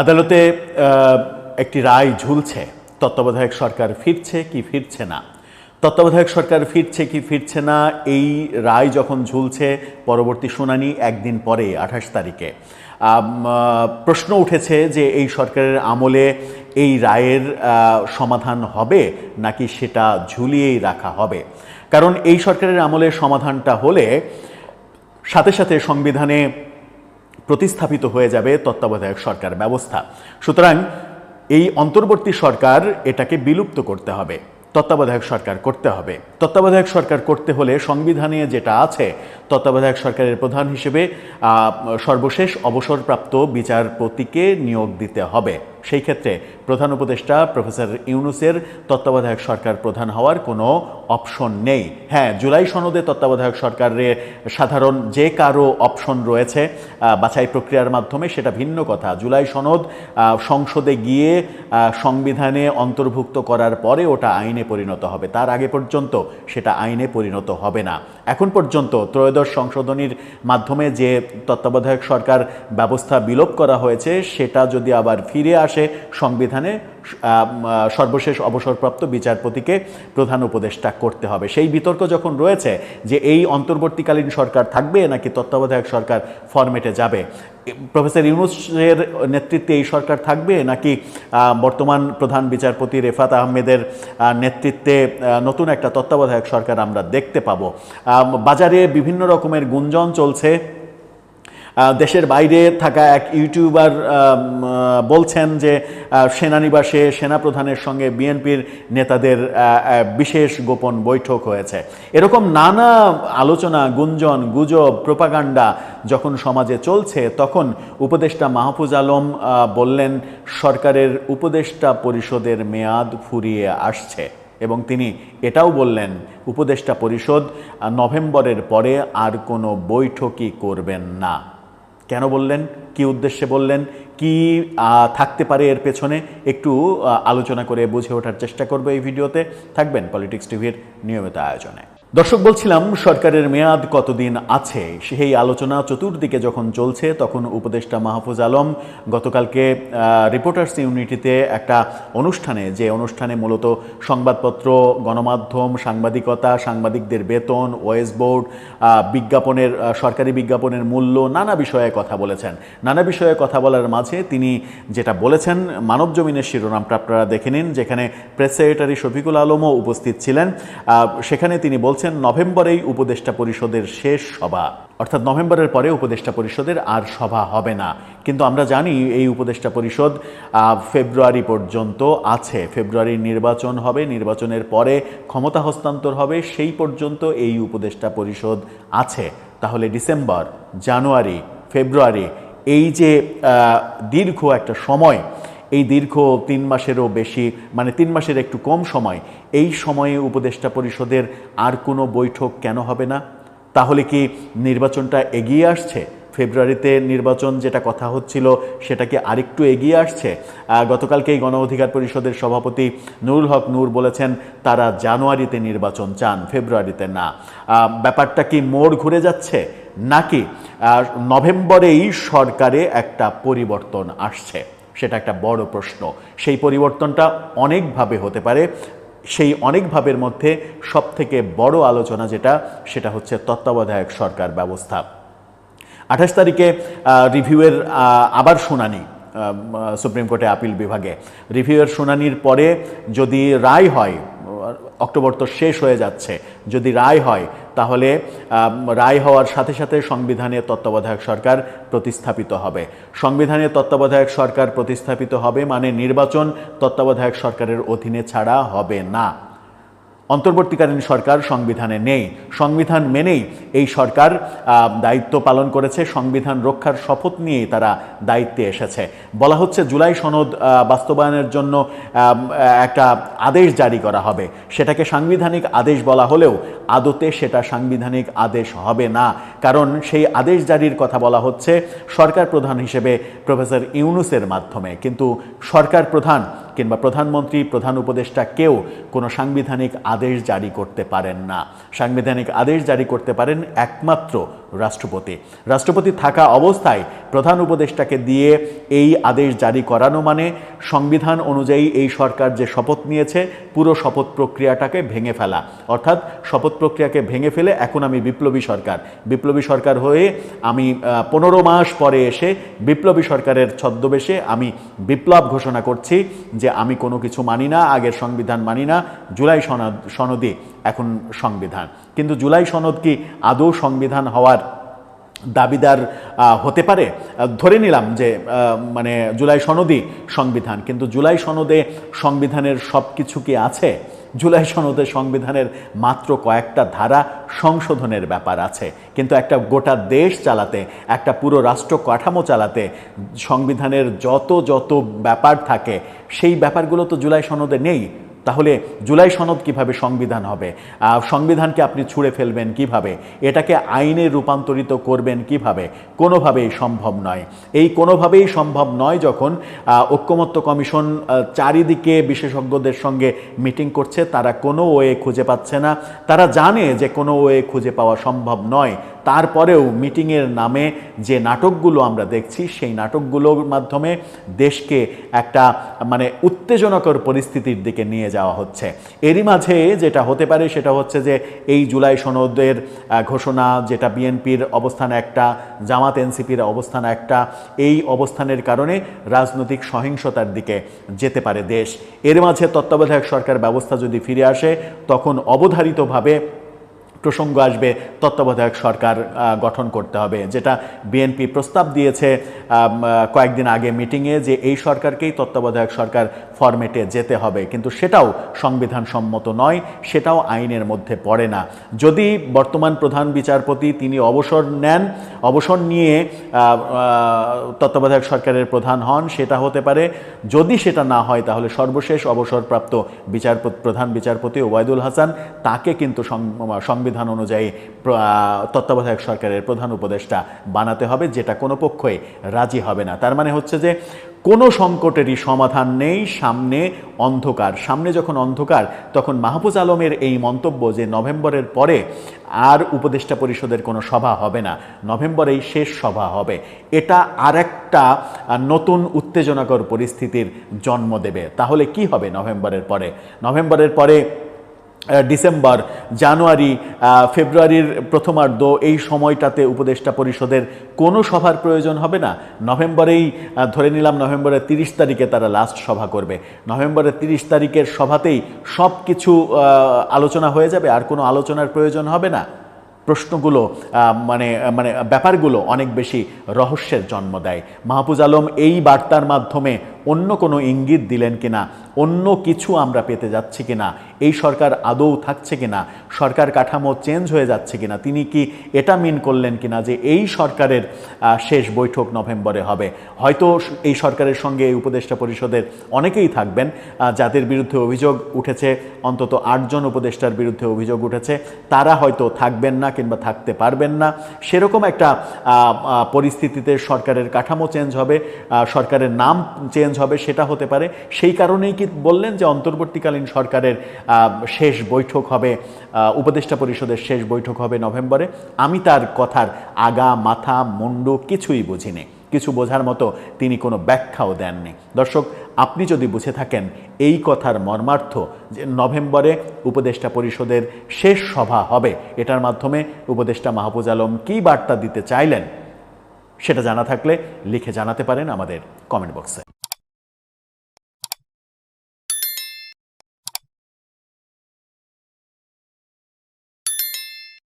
আদালতে একটি রায় ঝুলছে। তত্ত্বাবধায়ক সরকার ফিরছে কি ফিরছে না? তত্ত্বাবধায়ক সরকার ফিরছে কি ফিরছে না? এই রায় যখন ঝুলছে, পরবর্তী শুনানি একদিন পরে, আঠাশ তারিখে। প্রশ্ন উঠেছে যে এই সরকারের আমলে এই রায়ের সমাধান হবে নাকি সেটা ঝুলিয়েই রাখা হবে? কারণ এই সরকারের আমলে সমাধানটা হলে সাথে সাথে সংবিধানে প্রতিস্থাপিত হয়ে যাবে তত্ত্বাবধায়ক সরকার ব্যবস্থা। সুতরাং এই অন্তর্বর্তী সরকার এটাকে বিলুপ্ত করতে হবে, তত্ত্বাবধায়ক সরকার করতে হবে। তত্ত্বাবধায়ক সরকার করতে হলে সংবিধানে যেটা আছে, তত্ত্বাবধায়ক সরকারের প্রধান হিসেবে সর্বশেষ অবসরপ্রাপ্ত বিচারপতিকে নিয়োগ দিতে হবে। সেই ক্ষেত্রে প্রধান উপদেষ্টা প্রফেসর ইউনুসের তত্ত্বাবধায়ক সরকার প্রধান হওয়ার কোনো অপশন নেই। হ্যাঁ জুলাই সনদে তত্ত্বাবধায়ক সরকারের সাধারণ যে কারও অপশন রয়েছে বাছাই প্রক্রিয়ার মাধ্যমে সেটা ভিন্ন কথা। জুলাই সনদ সংসদে গিয়ে সংবিধানে অন্তর্ভুক্ত করার পরে ওটা আইনে পরিণত হবে। তার আগে পর্যন্ত সেটা আইনে পরিণত হবে না। এখন পর্যন্ত ত্রয়োদশ সংশোধনীর মাধ্যমে যে তত্ত্বাবধায়ক সরকার ব্যবস্থা বিলোপ করা হয়েছে, সেটা যদি আবার ফিরে আসে সংবিধানে আহ, আহ, সর্বশেষ অবসরপ্রাপ্ত বিচারপতিকে প্রধান উপদেষ্টা করতে হবে। সেই বিতর্ক যখন রয়েছে যে এই অন্তর্বর্তীকালীন সরকার থাকবে নাকি তত্ত্বাবধায়ক সরকার ফরমেটে যাবে প্রফেসর ইউনুসের নেতৃত্বে এই সরকার থাকবে নাকি বর্তমান প্রধান বিচারপতি রেফাত আহমেদের নেতৃত্বে নতুন একটা তত্ত্বাবধায়ক সরকার আমরা দেখতে পাবো। বাজারে বিভিন্ন রকমের গুঞ্জন চলছে। দেশের বাইরে থাকা এক ইউটিউবার বলছেন যে সেনানিবাসে সেনাপ্রধানের সঙ্গে বিএনপির নেতাদের বিশেষ গোপন বৈঠক হয়েছে। এরকম নানা আলোচনা, গুঞ্জন, গুজব, প্রোপাগান্ডা যখন সমাজে চলছে, তখন উপদেষ্টা মাহফুজ আলম বললেন, সরকারের উপদেষ্টা পরিষদের মেয়াদ ফুরিয়ে আসছে। এবং তিনি এটাও বললেন, উপদেষ্টা পরিষদ নভেম্বরের পরে আর কোনো বৈঠকই করবেন না। কেন বললেন? কি উদ্দেশ্যে বললেন? কি থাকতে পারে এর পেছনে? একটু আলোচনা করে বুঝে ওঠার চেষ্টা করব এই ভিডিওতে। থাকবেন পলিটিক্স টিভির নিয়মিত আয়োজনে। দর্শক, বলছিলাম সরকারের মেয়াদ কতদিন আছে? সেই আলোচনা চতুর্দিকে যখন চলছে, তখন উপদেষ্টা মাহফুজ আলম গতকালকে রিপোর্টার্স ইউনিটিতে একটা অনুষ্ঠানে, যে অনুষ্ঠানে মূলত সংবাদপত্র, গণমাধ্যম, সাংবাদিকতা, সাংবাদিকদের বেতন, ওয়েস বোর্ড বিজ্ঞাপনের সরকারি বিজ্ঞাপনের মূল্য, নানা বিষয়ে কথা বলেছেন। নানা বিষয়ে কথা বলার মাঝে তিনি যেটা বলেছেন, মানব জমিনের শিরোনামটা আপনারা দেখে নিন, যেখানে প্রেস সেক্রেটারি শফিকুল আলমও উপস্থিত ছিলেন। সেখানে তিনি বলছেন নভেম্বরেই উপদেষ্টা পরিষদের শেষ সভা। অর্থাৎ নভেম্বরের পরে উপদেষ্টা পরিষদের আর সভা হবে না। কিন্তু আমরা জানি এই উপদেষ্টা পরিষদ ফেব্রুয়ারি পর্যন্ত আছে। ফেব্রুয়ারির নির্বাচন হবে, নির্বাচনের পরে ক্ষমতা হস্তান্তর হবে, সেই পর্যন্ত এই উপদেষ্টা পরিষদ আছে। তাহলে ডিসেম্বর, জানুয়ারি, ফেব্রুয়ারি, এই যে দীর্ঘ একটা সময় এই দীর্ঘ তিন মাসেরও বেশি মানে তিন মাসের একটু কম সময়, এই সময়ে উপদেষ্টা পরিষদের আর কোনো বৈঠক কেন হবে না? তাহলে কি নির্বাচনটা এগিয়ে আসছে? ফেব্রুয়ারিতে নির্বাচন যেটা কথা হচ্ছিল সেটা কি আরেকটু এগিয়ে আসছে। গতকালকেই গণ অধিকার পরিষদের সভাপতি নুরুল হক নূর বলেছেন, তারা জানুয়ারিতে নির্বাচন চান, ফেব্রুয়ারিতে না। ব্যাপারটা কি মোড় ঘুরে যাচ্ছে? নাকি নভেম্বরেই সরকারে একটা পরিবর্তন আসছে? সেটা একটা বড় প্রশ্ন। সেই পরিবর্তনটা অনেকভাবে হতে পারে। সেই অনেক ভাবের মধ্যে সবথেকে বড় আলোচনা যেটা, সেটা হচ্ছে তত্ত্বাবধায়ক সরকার ব্যবস্থা। আঠাশ তারিখে রিভিউয়ের আবার শুনানি সুপ্রিম কোর্টে আপিল বিভাগে। রিভিউয়ের শুনানির পরে যদি রায় হয় অক্টোবর তো শেষ হয়ে যাচ্ছে। যদি রায় হয়, তাহলে রায় হওয়ার সাথে সাথে সংবিধানে তত্ত্বাবধায়ক সরকার প্রতিস্থাপিত হবে। সংবিধানে তত্ত্বাবধায়ক সরকার প্রতিস্থাপিত হবে মানে নির্বাচন তত্ত্বাবধায়ক সরকারের অধীনে ছাড়া হবে না। অন্তর্বর্তীকালীন সরকার সংবিধানে নেই। সংবিধান মেনেই এই সরকার দায়িত্ব পালন করেছে। সংবিধান রক্ষার শপথ নিয়েই তারা দায়িত্বে এসেছে। বলা হচ্ছে জুলাই সনদ বাস্তবায়নের জন্য একটা আদেশ জারি করা হবে। সেটাকে সাংবিধানিক আদেশ বলা হলেও আদতে সেটা সাংবিধানিক আদেশ হবে না। কারণ সেই আদেশ জারির কথা বলা হচ্ছে সরকার প্রধান হিসেবে প্রফেসর ইউনুসের মাধ্যমে। কিন্তু সরকার প্রধান কিংবা প্রধানমন্ত্রী, প্রধান উপদেষ্টা কেউ কোনো সাংবিধানিক আদেশ জারি করতে পারেন না। সাংবিধানিক আদেশ জারি করতে পারেন একমাত্র রাষ্ট্রপতি। রাষ্ট্রপতি থাকা অবস্থায় প্রধান উপদেষ্টাকে দিয়ে এই আদেশ জারি করানো মানে সংবিধান অনুযায়ী এই সরকার যে শপথ নিয়েছে, পুরো শপথ প্রক্রিয়াটাকে ভেঙে ফেলা। অর্থাৎ শপথ প্রক্রিয়াকে ভেঙে ফেলে এখন আমি বিপ্লবী সরকার। বিপ্লবী সরকার হয়ে আমি পনেরো মাস পরে এসে বিপ্লবী সরকারের ছদ্মবেশে আমি বিপ্লব ঘোষণা করছি যে আমি কোনো কিছু মানি না, আগের সংবিধান মানি না। জুলাই সনদ সনদই এখন সংবিধান। কিন্তু জুলাই সনদ কি আদৌ সংবিধান হওয়ার দাবিদার হতে পারে? ধরে নিলাম যে মানে জুলাই সনদই সংবিধান, কিন্তু জুলাই সনদে সংবিধানের সব কিছু কি আছে? জুলাই সনদে সংবিধানের মাত্র কয়েকটা ধারা সংশোধনের ব্যাপার আছে। কিন্তু একটা গোটা দেশ চালাতে, একটা পুরো রাষ্ট্র কাঠামো চালাতে সংবিধানের যত যত ব্যাপার থাকে, সেই ব্যাপারগুলো তো জুলাই সনদে নেই। তাহলে জুলাই সনদ কীভাবে সংবিধান হবে? সংবিধানকে আপনি ছুঁড়ে ফেলবেন কীভাবে? এটাকে আইনে রূপান্তরিত করবেন কীভাবে? কোনোভাবেই সম্ভব নয়। এই কোনোভাবেই সম্ভব নয় যখন ঐক্যমত্য কমিশন চারিদিকে বিশেষজ্ঞদের সঙ্গে মিটিং করছে, তারা কোনো ওয়ে খুঁজে পাচ্ছে না। তারা জানে যে কোনো ওয়ে খুঁজে পাওয়া সম্ভব নয়। তারপরেও মিটিংয়ের নামে যে নাটকগুলো আমরা দেখছি, সেই নাটকগুলোর মাধ্যমে দেশকে একটা মানে উত্তেজনকর পরিস্থিতির দিকে নিয়ে যাওয়া হচ্ছে। এরই মাঝে যেটা হতে পারে সেটা হচ্ছে যে এই জুলাই সনদের ঘোষণা, যেটা বিএনপির অবস্থান একটা, জামাত এনসিপির অবস্থান একটা, এই অবস্থানের কারণে রাজনৈতিক সহিংসতার দিকে যেতে পারে দেশ। এর মাঝে তত্ত্বাবধায়ক সরকার ব্যবস্থা যদি ফিরে আসে, তখন অবধারিতভাবে প্রসঙ্গ আসবে, তত্ত্বাবধায়ক সরকার গঠন করতে হবে। যেটা বিএনপি প্রস্তাব দিয়েছে কয়েকদিন আগে মিটিংয়ে যে এই সরকারকেই তত্ত্বাবধায়ক সরকার ফরম্যাটে যেতে হবে। কিন্তু সেটাও সংবিধান সম্মত নয়, সেটাও আইনের মধ্যে পড়ে না। যদি বর্তমান প্রধান বিচারপতি তিনি অবসর নেন, অবসর নিয়ে তত্ত্বাবধায়ক সরকারের প্রধান হন, সেটা হতে পারে। যদি সেটা না হয়, তাহলে সর্বশেষ অবসরপ্রাপ্ত বিচারপতি, প্রধান বিচারপতি ওবায়দুল হাসান, তাকে কিন্তু সংবিধান অনুযায়ী তত্ত্বাবধায়ক সরকারের প্রধান উপদেষ্টা বানাতে হবে, যেটা কোনো পক্ষই রাজি হবে না। তার মানে হচ্ছে যে কোনো সংকটেরই সমাধান নেই সামনে অন্ধকার। সামনে যখন অন্ধকার তখন মাহফুজ আলমের এই মন্তব্য যে নভেম্বরের পরে আর উপদেষ্টা পরিষদের কোনো সভা হবে না নভেম্বরেই শেষ সভা হবে। এটা আরেকটা আহ, নতুন উত্তেজনাকর পরিস্থিতির জন্ম দেবে। তাহলে কি হবে নভেম্বরের পরে? নভেম্বরের পরে ডিসেম্বর, জানুয়ারি ফেব্রুয়ারির প্রথমার্ধ, এই সময়টাতে উপদেষ্টা পরিষদের কোনো সভার প্রয়োজন হবে না। নভেম্বরেই ধরে নিলাম নভেম্বরের তিরিশ তারিখে তারা লাস্ট সভা করবে। নভেম্বরের তিরিশ তারিখের সভাতেই সব কিছু আলোচনা হয়ে যাবে, আর কোনো আলোচনার প্রয়োজন হবে না। প্রশ্নগুলো মানে মানে ব্যাপারগুলো অনেক বেশি রহস্যের জন্ম দেয়। মাহফুজ আলম এই বার্তার মাধ্যমে অন্য কোনো ইঙ্গিত দিলেন কিনা? অন্য কিছু আমরা পেতে যাচ্ছি কিনা? এই সরকার আদৌ থাকছে কিনা? সরকার কাঠামো চেঞ্জ হয়ে যাচ্ছে কিনা? তিনি কি এটা মিন করলেন কিনা যে এই সরকারের শেষ বৈঠক নভেম্বরে হবে? হয়তো এই সরকারের সঙ্গে এই উপদেষ্টা পরিষদের অনেকেই থাকবেন যাদের বিরুদ্ধে অভিযোগ উঠেছে, অন্তত আটজন উপদেষ্টার বিরুদ্ধে অভিযোগ উঠেছে। তারা হয়তো থাকবেন না কিংবা থাকতে পারবেন না। সেরকম একটা পরিস্থিতিতে সরকারের কাঠামো চেঞ্জ হবে সরকারের নাম চেঞ্জ হবে, সেটা হতে পারে। সেই কারণেই কি বললেন যে অন্তর্বর্তীকালীন সরকারের শেষ বৈঠক হবে উপদেষ্টা পরিষদের শেষ বৈঠক হবে নভেম্বরে। আমি তার কথার আগা, মাথা, মুন্ডু কিছুই বুঝিনি। কিছু বোঝার মতো তিনি কোনো ব্যাখ্যাও দেননি। দর্শক, আপনি যদি বুঝে থাকেন এই কথার মর্মার্থ যে নভেম্বরে উপদেষ্টা পরিষদের শেষ সভা হবে, এটার মাধ্যমে উপদেষ্টা মাহফুজ আলম কী বার্তা দিতে চাইলেন, সেটা জানা থাকলে লিখে জানাতে পারেন আমাদের কমেন্ট বক্সে।